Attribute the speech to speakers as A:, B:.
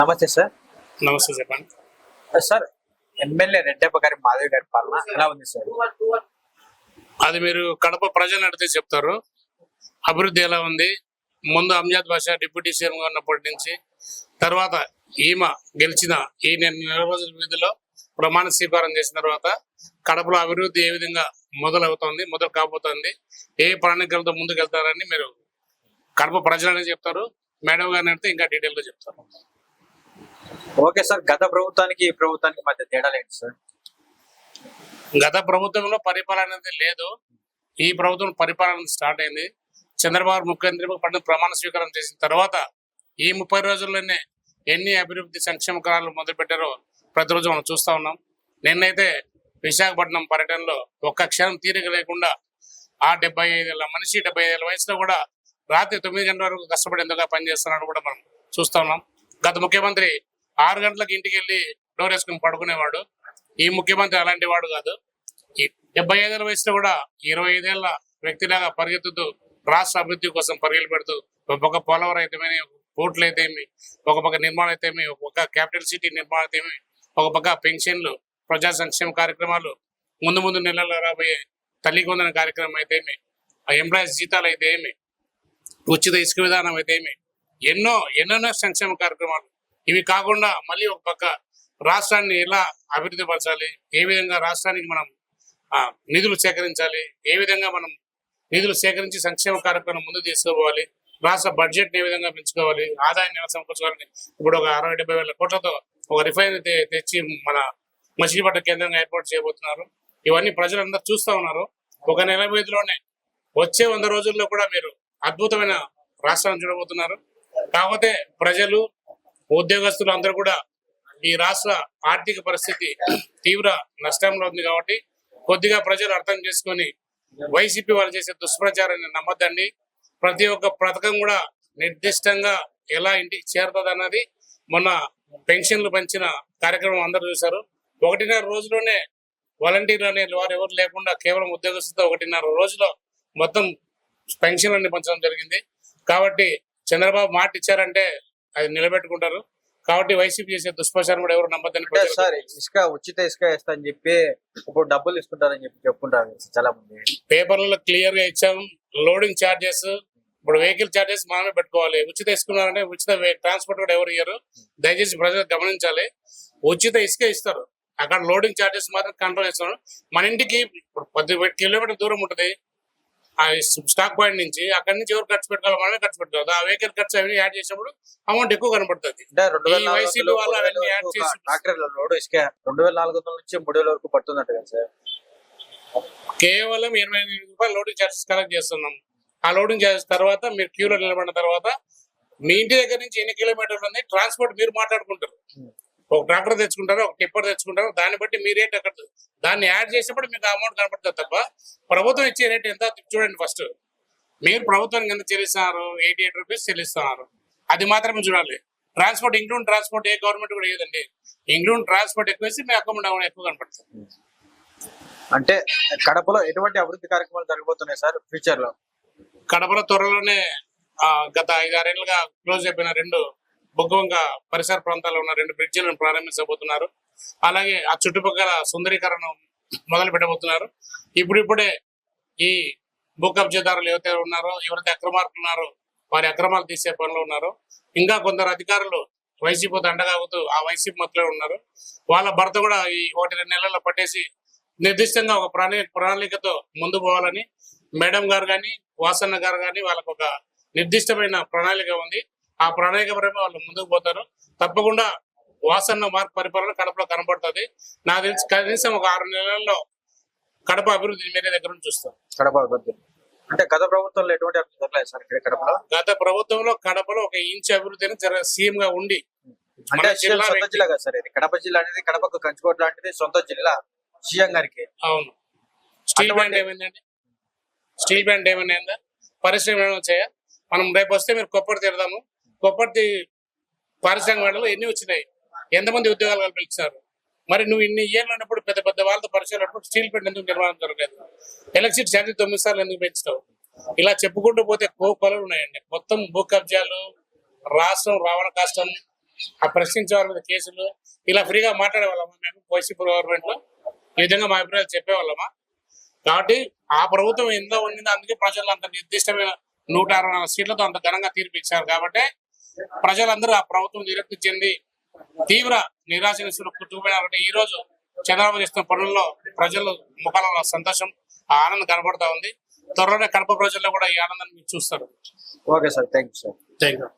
A: నమస్తే సార్.
B: నమస్తే చెప్పండి.
A: సార్ ఎమ్మెల్యే రెడ్డప్ప గారి మాధవి గారి పాలన ఎలా ఉంది సార్?
B: అది మీరు కడప ప్రజలు అడిగితే చెప్తారు. అభివృద్ధి ఎలా ఉంది? ముందు అంజాద్ బాషా డిప్యూటీ సీఎం గా ఉన్నప్పటి నుంచి తర్వాత ఈమె గెలిచిన ఈ నెల రోజుల విధిలో ప్రమాణ స్వీకారం చేసిన తర్వాత కడపలో అభివృద్ధి ఏ విధంగా మొదలవుతోంది మొదలు కాబోతోంది ఏ ప్రణాళికలతో ముందుకు వెళ్తారని మీరు కడప ప్రజలనే చెప్తారు. మేడం గారిని అడిగితే ఇంకా డీటెయిల్గా చెప్తారు.
A: ఓకే సార్ గత ప్రభుత్వానికి ఈ ప్రభుత్వానికి మధ్య తేడా లేదు సార్.
B: గత ప్రభుత్వంలో పరిపాలన అనేది లేదు. ఈ ప్రభుత్వం పరిపాలన స్టార్ట్ అయింది. చంద్రబాబు ముఖ్యమంత్రి పడిన ప్రమాణ స్వీకారం చేసిన తర్వాత ఈ ముప్పై రోజుల్లోనే ఎన్ని అభివృద్ధి సంక్షేమ కార్యాలు మొదలుపెట్టారో ప్రతిరోజు మనం చూస్తా ఉన్నాం. నిన్నైతే విశాఖపట్నం పర్యటనలో ఒక్క క్షణం తీరిక లేకుండా ఆ డెబ్బై ఐదేళ్ళ మనిషి డెబ్బై ఐదేళ్ళ వయసులో కూడా రాత్రి తొమ్మిది గంటల వరకు కష్టపడేందుకు పనిచేస్తున్నాడు కూడా మనం చూస్తా ఉన్నాం. గత ముఖ్యమంత్రి ఆరు గంటలకు ఇంటికి వెళ్ళి డోర్ వేసుకుని పడుకునేవాడు. ఈ ముఖ్యమంత్రి అలాంటి వాడు కాదు. డెబ్బై ఐదేళ్ళ వయసులో కూడా ఇరవై ఐదేళ్ళ వ్యక్తిలాగా పరిగెత్తుతూ రాష్ట్ర అభివృద్ధి కోసం పరిగెలు పెడుతూ ఒక పక్క పోలవరం అయితేమి పోర్టులు అయితేమి ఒక పక్క నిర్మాణం అయితేమి ఒక పక్క క్యాపిటల్ సిటీ నిర్మాణం అయితేమి ఒక పక్క పెన్షన్లు ప్రజా సంక్షేమ కార్యక్రమాలు ముందు ముందు నెలల్లో రాబోయే తల్లి కొందన కార్యక్రమం అయితేమి ఆ ఎంప్లాయీస్ జీతాలు అయితే ఏమి ఉచిత ఇసుక విధానం అయితే ఏమి ఎన్నో ఎన్నెన్నో సంక్షేమ కార్యక్రమాలు ఇవి కాకుండా మళ్ళీ ఒక పక్క రాష్ట్రాన్ని ఎలా అభివృద్ధి పరచాలి ఏ విధంగా రాష్ట్రానికి మనం నిధులు సేకరించాలి ఏ విధంగా మనం నిధులు సేకరించి సంక్షేమ కార్యక్రమం ముందు తీసుకోవాలి రాష్ట్ర బడ్జెట్ ఏ విధంగా పెంచుకోవాలి ఆదాయాన్ని ఎలా సమకూర్చుకోవాలని ఇప్పుడు ఒక అరవై డెబ్బై వేల కోట్లతో ఒక రిఫైనరీ తెచ్చి మన మచిలీపట్నం కేంద్రంగా ఏర్పాటు చేయబోతున్నారు. ఇవన్నీ ప్రజలందరూ చూస్తా ఉన్నారు. ఒక నెల వ్యవధిలోనే వచ్చే వంద రోజుల్లో కూడా మీరు అద్భుతమైన రాష్ట్రాన్ని చూడబోతున్నారు. కాకపోతే ప్రజలు ఉద్యోగస్తులు అందరూ కూడా ఈ రాష్ట్ర ఆర్థిక పరిస్థితి తీవ్ర నష్టంలో ఉంది కాబట్టి కొద్దిగా ప్రజలు అర్థం చేసుకొని వైసీపీ వాళ్ళు చేసే దుష్ప్రచారాన్ని నమ్మద్దండి. ప్రతి ఒక్క పథకం కూడా నిర్దిష్టంగా ఎలా ఇంటికి చేరుతుంది అన్నది మొన్న పెన్షన్లు పంచిన కార్యక్రమం అందరూ చూశారు. ఒకటిన్నర రోజులోనే వాలంటీర్లు అనే వారు ఎవరు లేకుండా కేవలం ఉద్యోగస్తులతో ఒకటిన్నర రోజులో మొత్తం పెన్షన్లన్నీ పంచడం జరిగింది. కాబట్టి చంద్రబాబు మాట ఇచ్చారంటే అది నిలబెట్టుకుంటారు. కాబట్టి వైసీపీ చేసే దుష్ప్రచారం కూడా ఎవరు నమ్మద్దని
A: సార్ ఇసుక ఉచిత ఇసుక వేస్తా అని చెప్పి ఇప్పుడు డబ్బులు ఇస్తుంటారని చెప్పి చెప్పుకుంటారు చాలా మంది.
B: పేపర్లలో క్లియర్గా ఇచ్చాం. లోడింగ్ చార్జెస్ ఇప్పుడు వెహికల్ చార్జెస్ మనమే పెట్టుకోవాలి. ఉచిత ఇసుకున్నారంటే ఉచిత ట్రాన్స్పోర్ట్ కూడా ఎవరు ఇయ్యరు. దయచేసి ప్రజలు గమనించాలి. ఉచిత ఇసుక ఇస్తారు. అక్కడ లోడింగ్ చార్జెస్ మాత్రం కంట్రోల్ చేస్తున్నారు. మన ఇంటికి ఇప్పుడు పది కిలోమీటర్ దూరం ఉంటుంది. స్టాక్ పాయింట్ నుంచి అక్కడి నుంచి ఎవరు ఖర్చు పెట్టుకోవాలి మనమే ఖర్చు పెట్టుకోవాలి. ఆ వెహికల్ ఖర్చు అవన్నీ యాడ్ చేసినప్పుడు అమౌంట్ ఎక్కువ కనబడుతుంది.
A: రెండు వేల నాలుగు
B: వైసీపీ
A: వందలు,
B: వాళ్ళు
A: మూడు వేల
B: అవన్నీ యాడ్
A: వరకు
B: చేసి-
A: ట్రాక్టర్ల లోడ్ ఇసుక రెండు వేల నాలుగు వందల నుంచి మూడు వేల వరకు పడుతుందంట కదా సార్.
B: కేవలం ఇరవై ఎనిమిది రూపాయలు లోడింగ్ చార్జెస్ కలెక్ట్ చేస్తున్నాం. ఆ లోడింగ్ చార్జెస్ తర్వాత మీరు క్యూలో నిలబడిన తర్వాత మీ ఇంటి దగ్గర నుంచి ఎన్ని కిలోమీటర్లు ఉంది ట్రాన్స్పోర్ట్ మీరు మాట్లాడుకుంటారు. ఒక ట్రాక్టర్ తెచ్చుకుంటారు ఒక టిప్పర్ తెచ్చుకుంటారు దాన్ని బట్టి మీ రేట్ అక్కడ దాన్ని యాడ్ చేసినప్పుడు మీకు అమౌంట్ కనపడుతుంది తప్ప ప్రభుత్వం ఇచ్చే రేట్ ఎంత చూడండి ఫస్ట్ మీరు ప్రభుత్వానికి ఎంత చెల్లిస్తున్నారు ఎయిటీ ఎయిట్ రూపీస్ చెల్లిస్తున్నారు. అది మాత్రమే చూడాలి. ట్రాన్స్పోర్ట్ ఇంక్లూడ్ ట్రాన్స్పోర్ట్ ఏ గవర్నమెంట్ కూడా ఇవ్వదండి ఇంక్లూడ్ ట్రాన్స్పోర్ట్ ఎక్కువ వేసి మీ అకౌంట్ ఎక్కువ కనపడుతుంది.
A: అంటే కడపలో ఎటువంటి అభివృద్ధి కార్యక్రమాలు జరగబోతున్నాయి సార్ ఫ్యూచర్లో?
B: కడపలో త్వరలోనే గత ఐదారేళ్ళుగా క్లోజ్ అయిపోయిన రెండు బొగ్గవంక పరిసర ప్రాంతాల్లో ఉన్న రెండు బ్రిడ్జిలను ప్రారంభించబోతున్నారు. అలాగే ఆ చుట్టుపక్కల సుందరీకరణ మొదలు పెట్టబోతున్నారు. ఇప్పుడిప్పుడే ఈ భూ కబ్జాదారులు ఎవరైతే ఉన్నారో ఎవరైతే అక్రమార్కులు ఉన్నారో వారి అక్రమాలు తీసే పనిలో ఉన్నారు ఇంకా కొందరు అధికారులు వైసీపీ దండగాగుతూ ఆ వైసీపీ మధ్యలో ఉన్నారు. వాళ్ళ భర్త కూడా ఈ ఒకటి రెండు నెలల్లో పట్టేసి నిర్దిష్టంగా ఒక ప్రణాళి ప్రణాళికతో ముందు పోవాలని మేడం గారు కానీ వాసన్న గారు కానీ వాళ్ళకు ఒక నిర్దిష్టమైన ప్రణాళిక ఉంది. ఆ ప్రణాళిక పరంగా వాళ్ళు ముందుకు పోతారు. తప్పకుండా వాసన్న మార్క్ పరిపాలన కడపలో కనబడుతుంది. నాకు తెలిసి కనీసం ఒక ఆరు నెలల్లో కడప అభివృద్ధి మీరే దగ్గర నుంచి చూస్తాం.
A: కడప అభివృద్ధి. అంటే గత ప్రభుత్వంలో ఎటువంటి అభివృద్ధి సార్ కడపలో?
B: గత ప్రభుత్వంలో కడపలో ఒక ఇంచ్ అభివృద్ధిని జర సీఎం గా ఉండి
A: అంటే
B: జిల్లా
A: సార్ ఇది. కడప జిల్లా అనేది కడపకు కంచుకోట లాంటిది సొంత జిల్లా సీఎం గారికి.
B: అవును. స్టీల్ ప్లాంట్ ఏమైందండి? స్టీల్ ప్లాంట్ ఏమైనా పరిశ్రమ ఏమైనా వచ్చాయా? మనం రేపు వస్తే మీరు కొప్పటి తిడదాము కొప్పటి పారిశ్రామిక ఎన్ని వచ్చినాయి? ఎంతమంది ఉద్యోగాలు కల్పించారు మరి నువ్వు ఇన్ని ఏళ్ళు ఉన్నప్పుడు పెద్ద పెద్ద వాళ్ళతో పరిచయం స్టీల్ ప్లాంట్ ఎందుకు నిర్మాణం జరగలేదు? ఎలక్ట్రిసిటీ ఛార్జీ తొమ్మిది సార్లు ఎందుకు పెంచుతావు? ఇలా చెప్పుకుంటూ పోతే కో కొలలు ఉన్నాయండి. మొత్తం భూ కబ్జాలు రాష్ట్రం రావణ కష్టం. ఆ ప్రశ్నించే వాళ్ళ మీద కేసులు. ఇలా ఫ్రీగా మాట్లాడే వాళ్ళమా మేము? వైసీపీ గవర్నమెంట్లో ఈ విధంగా మా అభిప్రాయాలు చెప్పేవాళ్ళమా? కాబట్టి ఆ ప్రభుత్వం ఎంతో ఉండిందో అందుకే ప్రజలు అంత నిర్దిష్టమైన నూట అరవై నాలుగు సీట్లతో అంత ఘనంగా తీర్పు ఇచ్చారు కాబట్టి ప్రజలందరూ ఆ ప్రభుత్వం విరక్తి చెంది తీవ్ర నిరాశ కుట్టుకుపోయినారు కాబట్టి ఈ రోజు చంద్రబాబు చేస్తున్న పనుల్లో ప్రజలు ముఖాలలో సంతోషం ఆ ఆనందం కనబడతా ఉంది. త్వరలోనే కడప ప్రజల్లో కూడా ఈ ఆనందాన్ని మీరు చూస్తారు.
A: Okay sir thank you sir.
B: Thank you